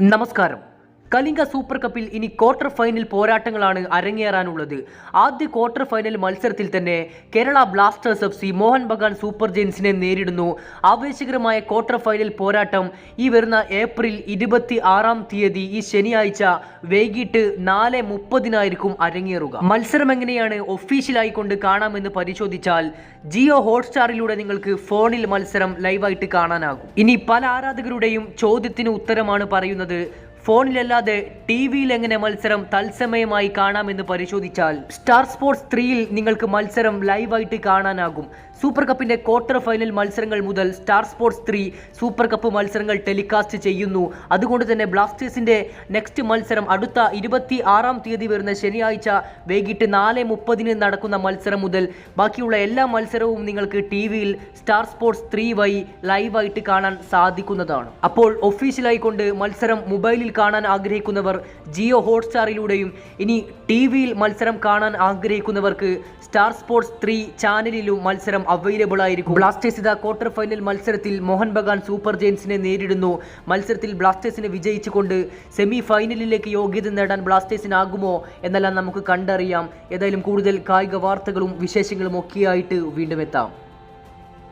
നമസ്കാരം. കലിംഗ സൂപ്പർ കപ്പിൽ ഇനി ക്വാർട്ടർ ഫൈനൽ പോരാട്ടങ്ങളാണ് അരങ്ങേറാനുള്ളത്. ആദ്യ ക്വാർട്ടർ ഫൈനൽ മത്സരത്തിൽ തന്നെ Kerala Blasters F C Mohun Bagan super ജെയിൻസിനെ നേരിടുന്നു. ആവേശകരമായ ക്വാർട്ടർ ഫൈനൽ പോരാട്ടം ഈ വരുന്ന ഏപ്രിൽ ഇരുപത്തി ആറാം തീയതി ഈ ശനിയാഴ്ച വൈകിട്ട് നാല് മുപ്പതിനായിരിക്കും അരങ്ങേറുക. മത്സരം എങ്ങനെയാണ് ഒഫീഷ്യലായി കൊണ്ട് കാണാമെന്ന് പരിശോധിച്ചാൽ ജിയോ ഹോട്ട്സ്റ്റാറിലൂടെ നിങ്ങൾക്ക് ഫോണിൽ മത്സരം ലൈവായിട്ട് കാണാനാകും. ഇനി പല ആരാധകരുടെയും ചോദ്യത്തിന് ഉത്തരമാണ് പറയുന്നത് ഫോണിലല്ലാതെ ടി വിയിൽ എങ്ങനെ മത്സരം തത്സമയമായി കാണാമെന്ന് പരിശോധിച്ചാൽ സ്റ്റാർ സ്പോർട്സ് ത്രീയിൽ നിങ്ങൾക്ക് മത്സരം ലൈവായിട്ട് കാണാനാകും. സൂപ്പർ കപ്പിന്റെ ക്വാർട്ടർ ഫൈനൽ മത്സരങ്ങൾ മുതൽ Star Sports three super cup മത്സരങ്ങൾ ടെലികാസ്റ്റ് ചെയ്യുന്നു. അതുകൊണ്ട് തന്നെ ബ്ലാസ്റ്റേഴ്സിന്റെ നെക്സ്റ്റ് മത്സരം അടുത്ത ഇരുപത്തി ആറാം തീയതി വരുന്ന ശനിയാഴ്ച വൈകിട്ട് നാല് മുപ്പതിന് നടക്കുന്ന മത്സരം മുതൽ ബാക്കിയുള്ള എല്ലാ മത്സരവും നിങ്ങൾക്ക് ടി വിയിൽ സ്റ്റാർ സ്പോർട്സ് ത്രീ വഴി ലൈവായിട്ട് കാണാൻ സാധിക്കുന്നതാണ്. അപ്പോൾ ഒഫീഷ്യലായിക്കൊണ്ട് മത്സരം മൊബൈലിൽ കാണാൻ ആഗ്രഹിക്കുന്നവർ ജിയോ ഹോട്ട്സ്റ്റാറിലൂടെയും ഇനി ടി വിയിൽ മത്സരം കാണാൻ ആഗ്രഹിക്കുന്നവർക്ക് സ്റ്റാർ സ്പോർട്സ് ത്രീ ചാനലിലും മത്സരം അവൈലബിൾ ആയിരിക്കും. ബ്ലാസ്റ്റേഴ്സ് ഇതാ ക്വാർട്ടർ ഫൈനൽ മത്സരത്തിൽ മോഹൻ ബഗാൻ സൂപ്പർ ജെയിൻസിനെ നേരിടുന്നു. മത്സരത്തിൽ ബ്ലാസ്റ്റേഴ്സിനെ വിജയിച്ചുകൊണ്ട് സെമി ഫൈനലിലേക്ക് യോഗ്യത നേടാൻ ബ്ലാസ്റ്റേഴ്സിനാകുമോ എന്നെല്ലാം നമുക്ക് കണ്ടറിയാം. ഏതായാലും കൂടുതൽ കായിക വാർത്തകളും വിശേഷങ്ങളും ഒക്കെയായിട്ട് വീണ്ടും എത്താം.